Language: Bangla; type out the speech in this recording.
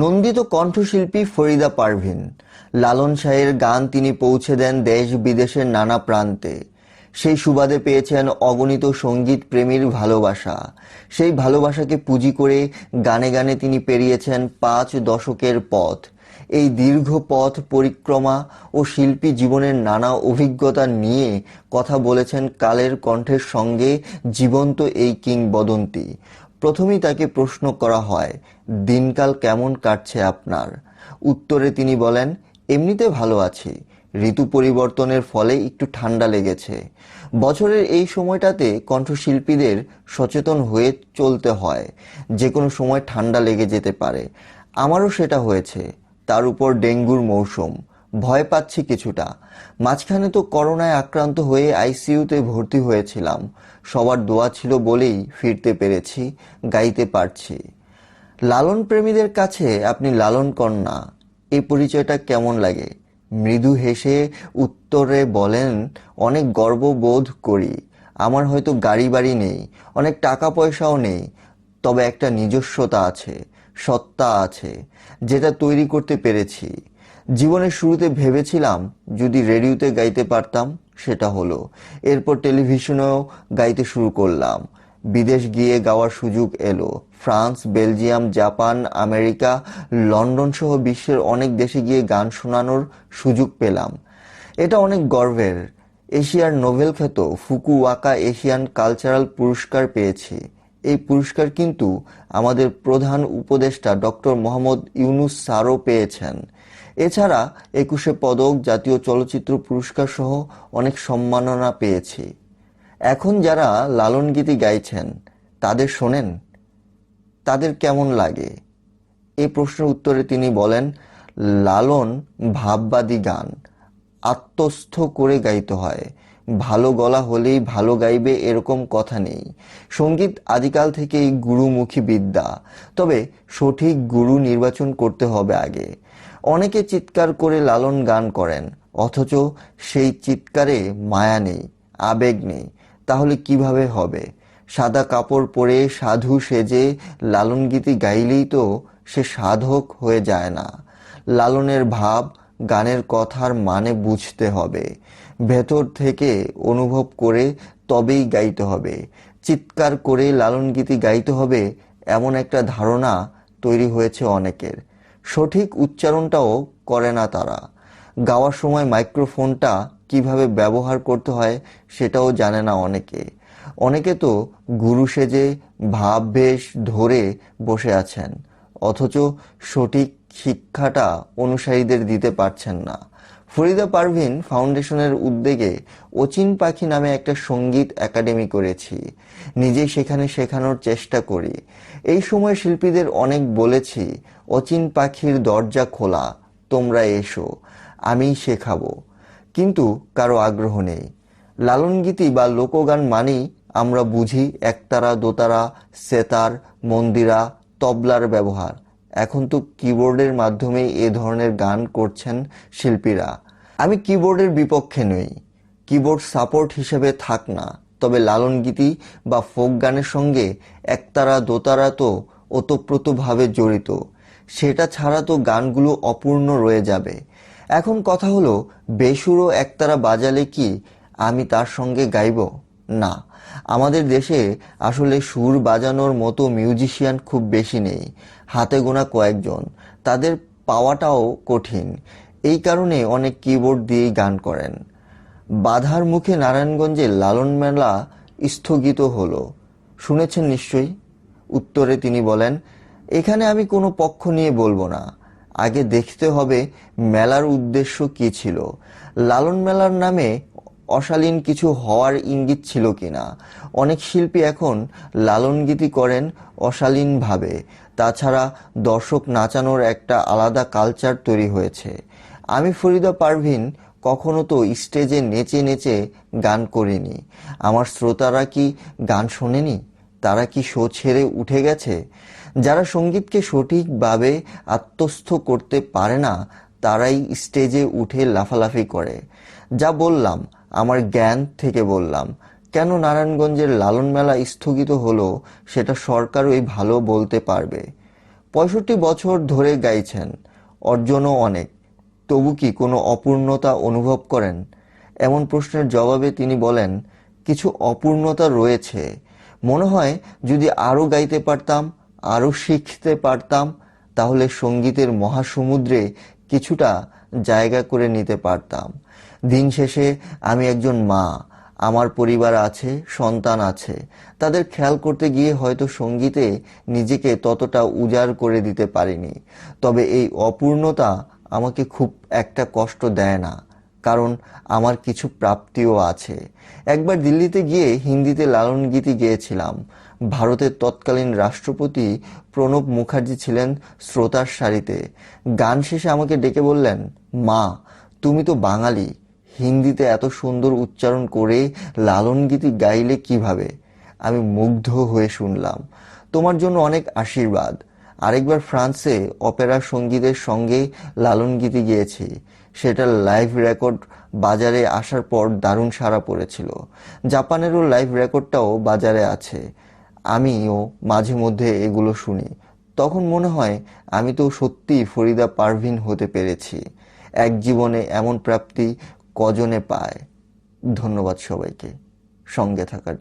নন্দিত কণ্ঠশিল্পী ফরিদা পারভিন। লালন শাহের গান তিনি পৌঁছে দেন দেশ বিদেশের নানা প্রান্তে। সেই সুবাদে পেয়েছেন অগণিত সংগীত প্রেমীর ভালোবাসা। সেই ভালোবাসাকে পুঁজি করে গানে গানে তিনি পেরিয়েছেন পাঁচ দশকের পথ। এই দীর্ঘ পথ পরিক্রমা ও শিল্পী জীবনের নানা অভিজ্ঞতা নিয়ে কথা বলেছেন কালের কণ্ঠের সঙ্গে জীবন্ত এই কিংবদন্তি। প্রথমেই তাকে প্রশ্ন করা হয়, দিনকাল কেমন কাটছে আপনার? উত্তরে তিনি বলেন, এমনিতে ভালো আছি। ঋতু পরিবর্তনের ফলে একটু ঠান্ডা লেগেছে। বছরের এই সময়টাতে কণ্ঠশিল্পীদের সচেতন হয়ে চলতে হয় যে কোনো সময় ঠান্ডা লেগে যেতে পারে। আমারও সেটা হয়েছে। তার উপর ডেঙ্গুর মৌসুম। ভয় পাচ্ছি কিছুটা। মাঝখানে তো করোনায় আক্রান্ত হয়ে আইসিইউতে ভর্তি হয়েছিলাম। সবার দোয়া ছিল বলেই ফিরতে পেরেছি, গাইতে পারছি। লালন প্রেমীদের কাছে আপনি লালন কন্যা এই পরিচয়টা কেমন লাগে? মৃদু হেসে উত্তরে বলেন, অনেক গর্ববোধ করি। আমার হয়তো গাড়ি বাড়ি নেই, অনেক টাকা পয়সাও নেই, তবে একটা নিজস্বতা আছে, সত্তা আছে, যেটা তৈরি করতে পেরেছি। জীবনের শুরুতে ভেবেছিলাম যদি রেডিওতে গাইতে পারতাম, সেটা হলো। এরপর টেলিভিশনেও গাইতে শুরু করলাম। বিদেশ গিয়ে গাওয়ার সুযোগ এলো। France, Belgium, Japan, America, London সহ বিশ্বের অনেক দেশে গিয়ে গান শোনানোর সুযোগ পেলাম। এটা অনেক গর্বের। এশিয়ার নোবেল খ্যাত ফুকু ওয়াকা এশিয়ান কালচারাল পুরস্কার পেয়েছি। এই পুরস্কার কিন্তু আমাদের প্রধান উপদেষ্টা ডক্টর মোহাম্মদ ইউনুস স্যারও পেয়েছেন। এছাড়া একুশে পদক জাতীয় চলচ্চিত্র পুরস্কার সহ অনেক সম্মাননা পেয়েছি। এখন যারা লালন গীতি গাইছেন, তাদের শোনেন, তাদের কেমন লাগে? এই প্রশ্নের উত্তরে তিনি বলেন, লালন ভাববাদী গান, আত্মস্থ করে গাইতে হয়। ভালো গলা হলেই ভালো গাইবে এরকম কথা নেই। সংগীত আদিকাল থেকেই গুরুমুখী বিদ্যা। তবে সঠিক গুরু নির্বাচন করতে হবে আগে। অনেকে চিৎকার করে লালন গান করেন, অথচ সেই চিৎকারে মায়া নেই, আবেগ নেই। তাহলে কীভাবে হবে? সাদা কাপড় পরে সাধু সেজে লালন গীতি গাইলেই তো সে সাধক হয়ে যায় না। লালনের ভাব গানের কথার মানে বুঝতে হবে। ভেতর থেকে অনুভব করে তবেই গাইতে হবে। চিৎকার করে লালন গীতি গাইতে হবে এমন একটা ধারণা তৈরি হয়েছে অনেকের। সঠিক উচ্চারণটাও করে না তারা। গাওয়ার সময় মাইক্রোফোনটা কীভাবে ব্যবহার করতে হয় সেটাও জানে না অনেকে। অনেকে তো গুরু সেজে ভাব বেশ ধরে বসে আছেন, অথচ সঠিক শিক্ষাটা অনুসারীদের দিতে পারছেন না। ফরিদা পারভিন ফাউন্ডেশনের উদ্যোগে অচিন পাখি নামে একটা সংগীত একাডেমি করেছি। নিজেই সেখানে শেখানোর চেষ্টা করি। এই সময় শিল্পীদের অনেক বলেছি, অচিন পাখির দরজা খোলা, তোমরা এসো আমিই শেখাবো। কিন্তু কারও আগ্রহ নেই। লালন গীতি বা লোকগান মানেই আমরা বুঝি একতারা, দোতারা, সেতার, মন্দিরা, তবলার ব্যবহার। এখন তো কিবোর্ডের মাধ্যমে এ ধরনের গান করছেন শিল্পীরা। আমি কিবোর্ডের বিপক্ষে নই। কিবোর্ড সাপোর্ট হিসেবে থাক না, তবে লালন গীতি বা ফোক গানের সঙ্গে একতারা দোতারা তো ওতপ্রোতভাবে জড়িত। সেটা ছাড়া তো গানগুলো অপূর্ণ রয়ে যাবে। এখন কথা হলো, বেসুরো একতারা বাজালে কি আমি তার সঙ্গে গাইব? না। আমাদের দেশে আসলে সুর বাজানোর মতো মিউজিশিয়ান খুব বেশি নেই। হাতে গোনা কয়েকজন। তাদের পাওয়াটাও কঠিন। এই কারণে অনেক কিবোর্ড দিয়েই গান করেন। বাধার মুখে নারায়ণগঞ্জে লালন মেলা স্থগিত হলো। শুনেছেন নিশ্চয়ই? উত্তরে তিনি বলেন, এখানে আমি কোনো পক্ষ নিয়ে বলব না। আগে দেখতে হবে মেলার উদ্দেশ্য কি ছিল। লালন মেলার নামে অশালীন কিছু হওয়ার ইঙ্গিত ছিল কিনা। অনেক শিল্পী এখন লালন গীতি করেন অশালীনভাবে। তাছাড়া দর্শক নাচানোর একটা আলাদা কালচার তৈরি হয়েছে। আমি ফরিদা পারভিন কখনো তো স্টেজে নেচে নেচে গান করিনি। আমার শ্রোতারা কি গান শোনেনি? তারা কি শো ছেড়ে উঠে গেছে? যারা সঙ্গীতকে সঠিকভাবে আত্মস্থ করতে পারে না, তারাই স্টেজে উঠে লাফালাফি করে। যা বললাম, আমার জ্ঞান থেকে বললাম। কেন নারায়ণগঞ্জের লালন মেলা স্থগিত হলো, সেটা সরকারই ভালো বলতে পারবে। পঁয়ষট্টি বছর ধরে গাইছেন, অর্জনও অনেক। তবু কি কোনো অপূর্ণতা অনুভব করেন? এমন প্রশ্নের জবাবে তিনি বলেন, কিছু অপূর্ণতা রয়েছে। মনে হয়, যদি আরও গাইতে পারতাম আরও শিখতে পারতাম, তাহলে সঙ্গীতের মহাসমুদ্রে কিছুটা জায়গা করে নিতে পারতাম। দিন শেষে আমি একজন মা, আমার পরিবার আছে, সন্তান আছে। তাদের খেয়াল করতে গিয়ে হয়তো সঙ্গীতে নিজেকে ততটা উজাড় করে দিতে পারিনি। তবে এই অপূর্ণতা আমাকে খুব একটা কষ্ট দেয় না, কারণ আমার কিছু প্রাপ্তিও আছে। একবার দিল্লিতে গিয়ে হিন্দিতে লালন গীতি গেয়েছিলাম। ভারতের তৎকালীন রাষ্ট্রপতি প্রণব মুখার্জি ছিলেন শ্রোতার সারিতে। গান শেষে আমাকে ডেকে বললেন, মা, তুমি তো বাঙালি, হিন্দিতে এত সুন্দর উচ্চারণ করে লালন গীতি গাইলে কীভাবে? আমি মুগ্ধ হয়ে শুনলাম। তোমার জন্য অনেক আশীর্বাদ আরেকবার ফ্রান্সে অপেরা সঙ্গীতের সঙ্গে লালন গীতি গিয়েছি। সেটার লাইভ রেকর্ড বাজারে আসার পর দারুণ সাড়া পড়েছিল। জাপানেরও লাইভ রেকর্ডটাও বাজারে আছে। আমিও মাঝে মধ্যে এগুলো শুনি। তখন মনে হয় আমি তো সত্যি ফরিদা পারভিন হতে পেরেছি। এক জীবনে এমন প্রাপ্তি কজনে পায়? ধন্যবাদ সবাইকে। সঙ্গে থাকার